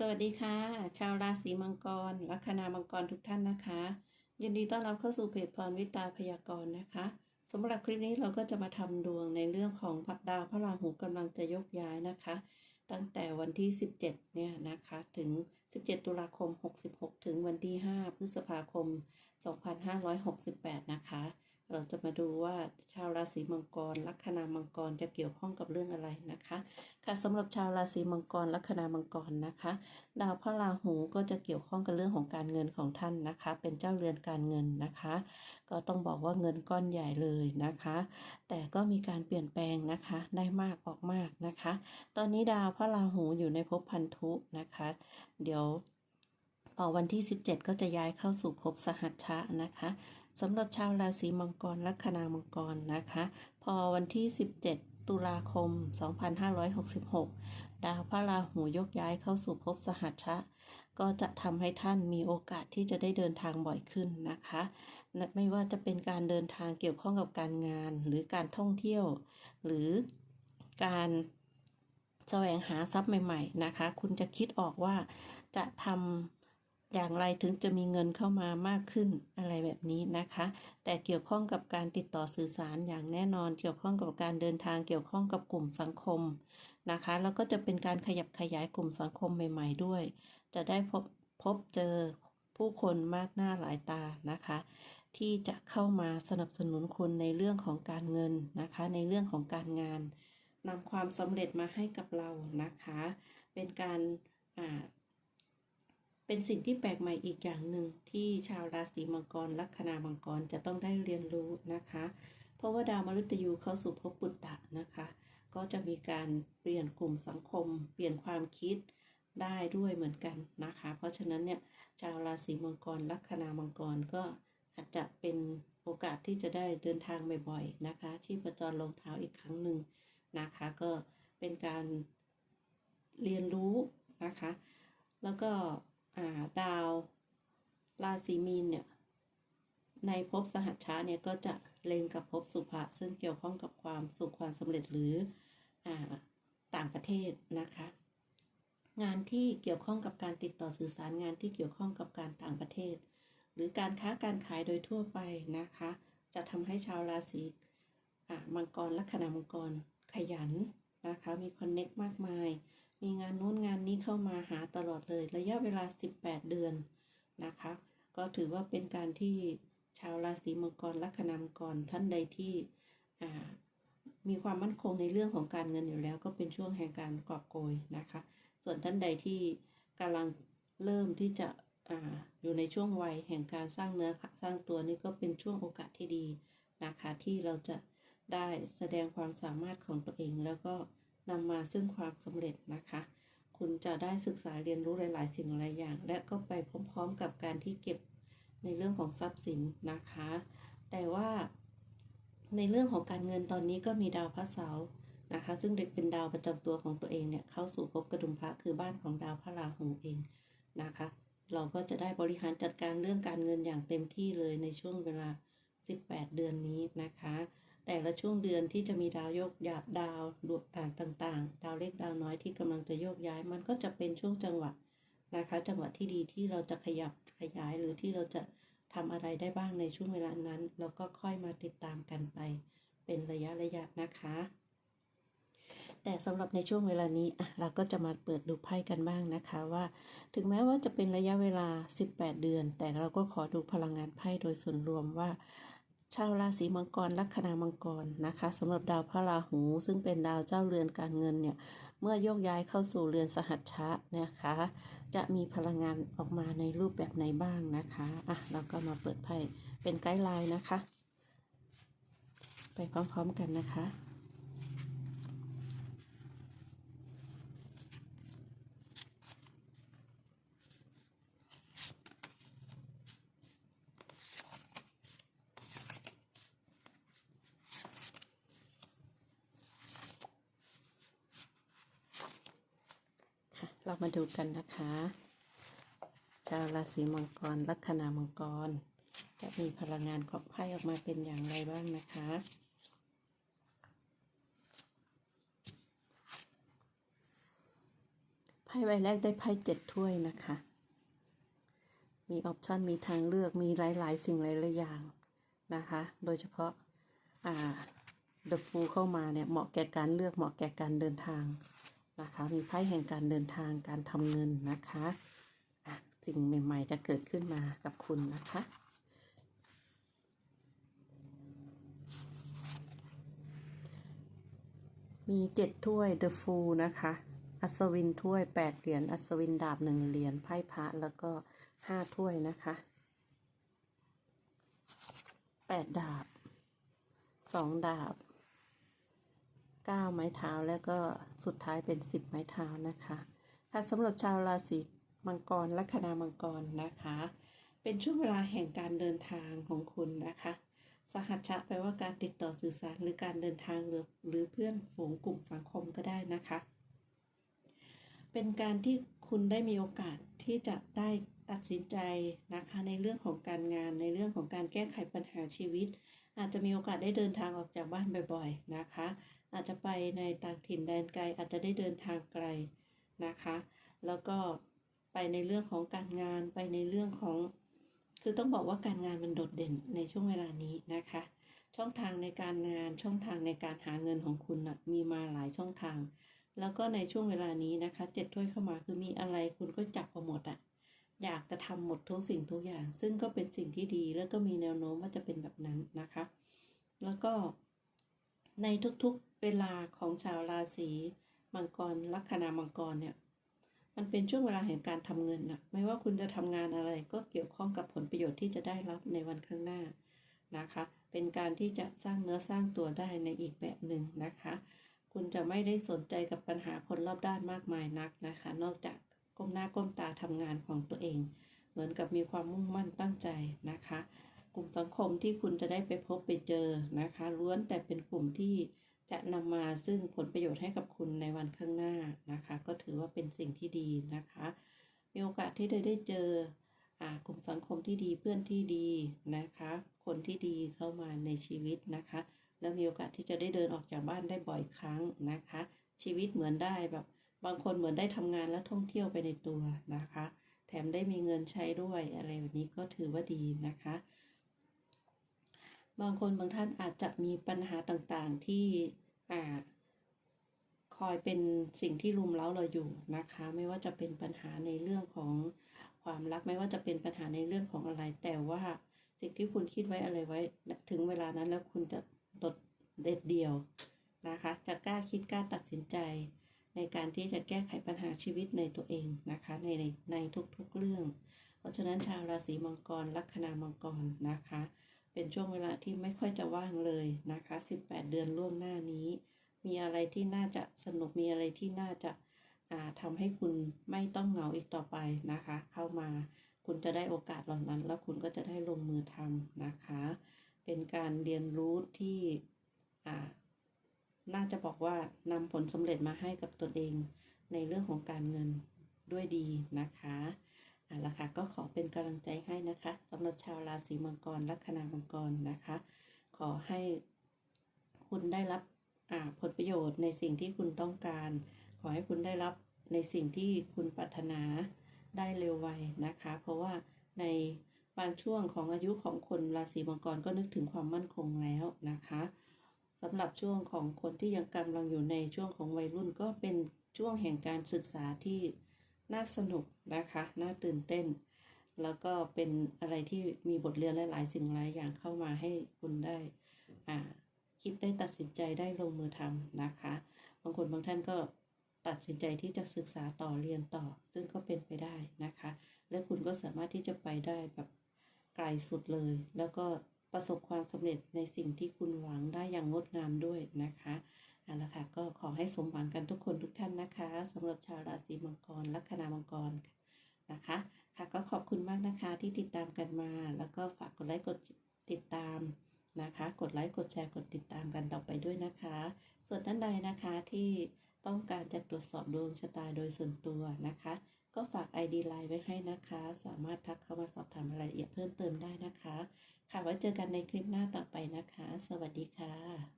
สวัสดีค่ะ ชาวราศีมังกร ลัคนามังกรทุกท่านนะคะ ยินดีต้อนรับเข้าสู่เพจพรวิตาพยากรณ์นะคะสำหรับคลิปนี้เราก็จะมาทำดวงในเรื่องของพระดาวพระราหูกำลังจะยกย้ายนะคะ ตั้งแต่วันที่ 17 เนี่ยนะคะ ถึง 17 ตุลาคม 66 ถึงวันที่ 5 พฤษภาคม 2568 นะคะ เราจะมาดูว่าชาวราศีมังกร ลัคนามังกรจะเกี่ยวข้องกับเรื่องอะไรนะคะ ค่ะสำหรับชาวราศีมังกร ลัคนามังกรนะคะ ดาวพระราหูก็จะเกี่ยวข้องกับเรื่องของการเงินของท่านนะคะ เป็นเจ้าเรือนการเงินนะคะ ก็ต้องบอกว่าเงินก้อนใหญ่เลยนะคะ แต่ก็มีการเปลี่ยนแปลงนะคะ ได้มากออกมากนะคะ ตอนนี้ดาวพระราหูอยู่ในภพพันธุนะคะ เดี๋ยวพอวันที่ 17 ก็จะย้ายเข้าสู่ภพสหัชชะนะคะ สำหรับชาวราศีมังกรลัคนามังกรนะคะ พอวันที่ 17 ตุลาคม 2566 ดาวพระราหูยกย้ายเข้าสู่ภพสหัชชะก็จะทำให้ท่านมีโอกาสที่จะได้เดินทางบ่อยขึ้นนะคะและไม่ว่าจะเป็นการเดินทางเกี่ยวข้องกับการงาน หรือการท่องเที่ยว หรือการแสวงหาทรัพย์ใหม่ ๆ นะคะ คุณจะคิดออกว่าจะทำ อย่างไรถึงจะมีเงินเข้ามามากขึ้นอะไรแบบนี้นะคะ แต่เกี่ยวข้องกับการติดต่อสื่อสารอย่างแน่นอน เกี่ยวข้องกับการเดินทางเกี่ยวข้องกับกลุ่มสังคมนะคะ แล้วก็จะเป็นการขยับขยายกลุ่มสังคมใหม่ ๆ ด้วย จะได้พบพบเจอผู้คนมากหน้าหลายตานะคะ ที่จะเข้ามาสนับสนุนคุณในเรื่องของการเงินนะคะ ในเรื่องของการงานนำความสำเร็จมาให้กับเรานะคะ เป็นการอ่า เป็นสิ่งที่แปลกใหม่อีกอย่างหนึ่งที่ชาวราศีมังกรลัคนามังกรจะต้องได้เรียนรู้นะคะ เพราะว่าดาวมฤตยูเข้าสู่ภพปุตตะนะคะ ก็จะมีการเปลี่ยนกลุ่มสังคม เปลี่ยนความคิดได้ด้วยเหมือนกันนะคะ เพราะฉะนั้นเนี่ยชาวราศีมังกรลัคนามังกรก็อาจจะเป็นโอกาสที่จะได้เดินทางบ่อยๆนะคะ ชีพจรลงเท้าอีกครั้งหนึ่งนะคะ ก็เป็นการเรียนรู้นะคะ แล้วก็ ดาวราศีมีนเนี่ยในภพสหัชชาเนี่ยก็จะเล็งกับภพสุภะซึ่งเกี่ยวข้องกับความสุขความสำเร็จหรืออต่างประเทศนะคะ งานที่เกี่ยวข้องกับการติดต่อสื่อสารงานที่เกี่ยวข้องกับการต่างประเทศ หรือการค้าการขายโดยทั่วไปนะคะ จะทำให้ชาวราศีมังกรลัคนามังกรขยันนะคะ มีคอนเน็กมากมาย มีงานนู้นงานนี้เข้ามาหาตลอดเลย ระยะเวลา 18 เดือนนะคะ ก็ถือว่าเป็นการที่ชาวราศีมังกรลัคนามังกรท่านใดที่มีความมั่นคงในเรื่องของการเงินอยู่แล้ว ก็เป็นช่วงแห่งการกอบโกยนะคะ ส่วนท่านใดที่กำลังเริ่มที่จะออยู่ในช่วงวัยแห่งการสร้างเนื้อสร้างตัวนี่ก็เป็นช่วงโอกาสที่ดีนะคะที่เราจะได้แสดงความสามารถของตัวเองแล้วก็ นำมาซึ่งความสำเร็จนะคะ คุณจะได้ศึกษาเรียนรู้หลาย ๆ สิ่งหลายอย่าง และก็ไปพร้อม ๆ กับการที่เก็บในเรื่องของทรัพย์สินนะคะ แต่ว่าในเรื่องของการเงินตอนนี้ก็มีดาวพระเสาร์นะคะ ซึ่งเด็กเป็นดาวประจำตัวของตัวเองเนี่ยเข้าสู่ภพกระดุมพระคือบ้านของดาวพระราหูเองนะคะ เราก็จะได้บริหารจัดการเรื่องการเงินอย่างเต็มที่เลยในช่วงเวลา 18 เดือนนี้นะคะ แต่ละช่วงเดือนที่จะมีดาวโยกยาดาวดวงต่างๆ ดาวเล็กดาวน้อยที่กำลังจะโยกย้าย มันก็จะเป็นช่วงจังหวะนะคะ จังหวะที่ดีที่เราจะขยับขยายหรือที่เราจะทำอะไรได้บ้างในช่วงเวลานั้น แล้วก็ค่อยมาติดตามกันไปเป็นระยะระยะนะคะ แต่สำหรับในช่วงเวลานี้เราก็จะมาเปิดดูไพ่กันบ้างนะคะว่า ถึงแม้ว่าจะเป็นระยะเวลา 18 เดือน แต่เราก็ขอดูพลังงานไพ่โดยส่วนรวมว่า ชาวราศีมังกรลัคนามังกรนะคะสำหรับดาวพระราหู ซึ่งเป็นดาวเจ้าเรือนการเงินเนี่ยเมื่อโยกย้ายเข้าสู่เรือนสหัชชะนะคะ จะมีพลังงานออกมาในรูปแบบไหนบ้างนะคะอะเราก็มาเปิดไพ่เป็นไกด์ไลน์นะคะ ไปพร้อมๆกันนะคะ เรามาดูกันนะคะ ชาวราศีมังกร ลัคนามังกร จะมีพลังงานของไพ่ออกมาเป็นอย่างไรบ้างนะคะไพ่ใบแรกได้ไพ่เจ็ดถ้วยนะคะ มีออปชันมีทางเลือก มีหลาย ๆ สิ่งหลายๆอย่างนะคะ โดยเฉพาะ อ่า The Fool เข้ามาเนี่ย เหมาะแก่การเลือก เหมาะแก่การเดินทาง นะคะ มีไพ่แห่งการเดินทางการทำเงินนะคะอะสิ่งใหม่ๆ จะเกิดขึ้นมากับคุณนะคะมีเจ็ดถ้วย The Fool นะคะ อัศวินถ้วยแปดเหรียญ อัศวินดาบหนึ่งเหรียญ ไพ่พระแล้วก็ห้าถ้วยนะคะแปดดาบสองดาบ เก้าไม้เท้าแล้วก็สุดท้ายเป็นสิบไม้เท้านะคะค่ะสำหรับชาวราศีมังกรลัคนามังกรนะคะ เป็นช่วงเวลาแห่งการเดินทางของคุณนะคะ สหัชชะแปลว่าการติดต่อสื่อสารหรือการเดินทางหรือหรือเพื่อนฝูงกลุ่มสังคมก็ได้นะคะ เป็นการที่คุณได้มีโอกาสที่จะได้ตัดสินใจนะคะในเรื่องของการงานในเรื่องของการแก้ไขปัญหาชีวิต อาจจะมีโอกาสได้เดินทางออกจากบ้านบ่อย ๆนะคะ อาจจะไปในต่างถิ่นแดนไกลอาจจะได้เดินทางไกลนะคะ แล้วก็ไปในเรื่องของการงานไปในเรื่องของ คือต้องบอกว่าการงานมันโดดเด่นในช่วงเวลานี้นะคะ ช่องทางในการงานช่องทางในการหาเงินของคุณนะมีมาหลายช่องทาง แล้วก็ในช่วงเวลานี้นะคะเจ็ดถ้วยเข้ามาคือมีอะไรคุณก็จับเอาหมดอะอยากจะทำหมดทุกสิ่งทุกอย่าง ซึ่งก็เป็นสิ่งที่ดีแล้วก็มีแนวโน้มว่าจะเป็นแบบนั้นนะคะ แล้วก็ ในทุกๆเวลาของชาวราศีมังกรลัคนามังกรเนี่ย มันเป็นช่วงเวลาแห่งการทำเงินนะไม่ว่าคุณจะทำงานอะไรก็เกี่ยวข้องกับผลประโยชน์ที่จะได้รับในวันข้างหน้านะคะ เป็นการที่จะสร้างเนื้อสร้างตัวได้ในอีกแบบหนึ่งนะคะ คุณจะไม่ได้สนใจกับปัญหาคนรอบด้านมากมายนักนะคะ นอกจากก้มหน้าก้มตาทำงานของตัวเอง เหมือนกับมีความมุ่งมั่นตั้งใจนะคะ ลุ่มสังคมที่คุณจะได้ไปพบไปเจอนะคะล้วนแต่เป็นกลุ่มที่จะนำมาซึ่งผลประโยชน์ให้กับคุณในวันข้างหน้านะคะ ก็ถือว่าเป็นสิ่งที่ดีนะคะ มีโอกาสที่ได้ได้เจออกลุ่มสังคมที่ดีเพื่อนที่ดีนะคะ คนที่ดีเข้ามาในชีวิตนะคะ แล้วมีโอกาสที่จะได้เดินออกจากบ้านได้บ่อยครั้งนะคะ ชีวิตเหมือนได้แบบบางคนเหมือนได้ทำงานและท่องเที่ยวไปในตัวนะคะ แถมได้มีเงินใช้ด้วยอะไรแบบนี้ก็ถือว่าดีนะคะ บางคนบางท่านอาจจะมีปัญหาต่างๆที่อ่าคอยเป็นสิ่งที่รุมเร้าเราอยู่นะคะ ไม่ว่าจะเป็นปัญหาในเรื่องของความรักไม่ว่าจะเป็นปัญหาในเรื่องของอะไร แต่ว่าสิ่งที่คุณคิดไว้อะไรไว้ ถึงเวลานั้นแล้วคุณจะโดเด็ดเดี่ยวนะคะ จะกล้าคิดกล้าตัดสินใจ ในการที่จะแก้ไขปัญหาชีวิตในตัวเองนะคะในในในทุกๆเรื่อง เพราะฉะนั้นชาวราศีมังกรลัคนามังกรนะคะ เป็นช่วงเวลาที่ไม่ค่อยจะว่างเลยนะคะ 18 เดือนล่วงหน้านี้ มีอะไรที่น่าจะสนุกมีอะไรที่น่าจะาทำให้คุณไม่ต้องเหงาอีกต่อไปนะคะ เข้ามาคุณจะได้โอกาสเหล่านั้น แล้วคุณก็จะได้ลงมือทำนะคะ เป็นการเรียนรู้ที่น่าจะบอกว่านำผลสำเร็จมาให้กับตนเอง ในเรื่องของการเงินด้วยดีนะคะ เอาละค่ะก็ขอเป็นกำลังใจให้นะคะสำหรับชาวราศีมังกรลัคนามังกรนะคะ ขอให้คุณได้รับผลประโยชน์ในสิ่งที่คุณต้องการ ขอให้คุณได้รับในสิ่งที่คุณปรารถนาได้เร็วไวนะคะ เพราะว่าในบางช่วงของอายุของคนราศีมังกรก็นึกถึงความมั่นคงแล้วนะคะสำหรับช่วงของคนที่ยังกำลังอยู่ในช่วงของวัยรุ่นก็เป็นช่วงแห่งการศึกษาที่ น่าสนุกนะคะ น่าตื่นเต้น แล้วก็เป็นอะไรที่มีบทเรียนหลาย ๆ สิ่งหลายอย่างเข้ามาให้คุณได้อ่าคิดได้ตัดสินใจได้ลงมือทำนะคะ บางคนบางท่านก็ตัดสินใจที่จะศึกษาต่อเรียนต่อ ซึ่งก็เป็นไปได้นะคะ และคุณก็สามารถที่จะไปได้แบบไกลสุดเลย แล้วก็ประสบความสำเร็จในสิ่งที่คุณหวังได้อย่างงดงามด้วยนะคะ เอาละค่ะก็ขอให้สมหวังกันทุกคนทุกท่านนะคะสำหรับชาวราศีมังกร ลัคนามังกรนะคะ ค่ะก็ขอบคุณมากนะคะที่ติดตามกันมา แล้วก็ฝากกดไลค์กดติดตามนะคะ กดไลค์กดแชร์กดติดตามกันต่อไปด้วยนะคะ ส่วนท่านใดนะคะที่ต้องการจะตรวจสอบดวงชะตาโดยส่วนตัวนะคะ ก็ฝาก ID ไลน์ไว้ให้นะคะ สามารถทักเข้ามาสอบถามรายละเอียดเพิ่มเติมได้นะคะ ค่ะไว้เจอกันในคลิปหน้าต่อไปนะคะ สวัสดีค่ะ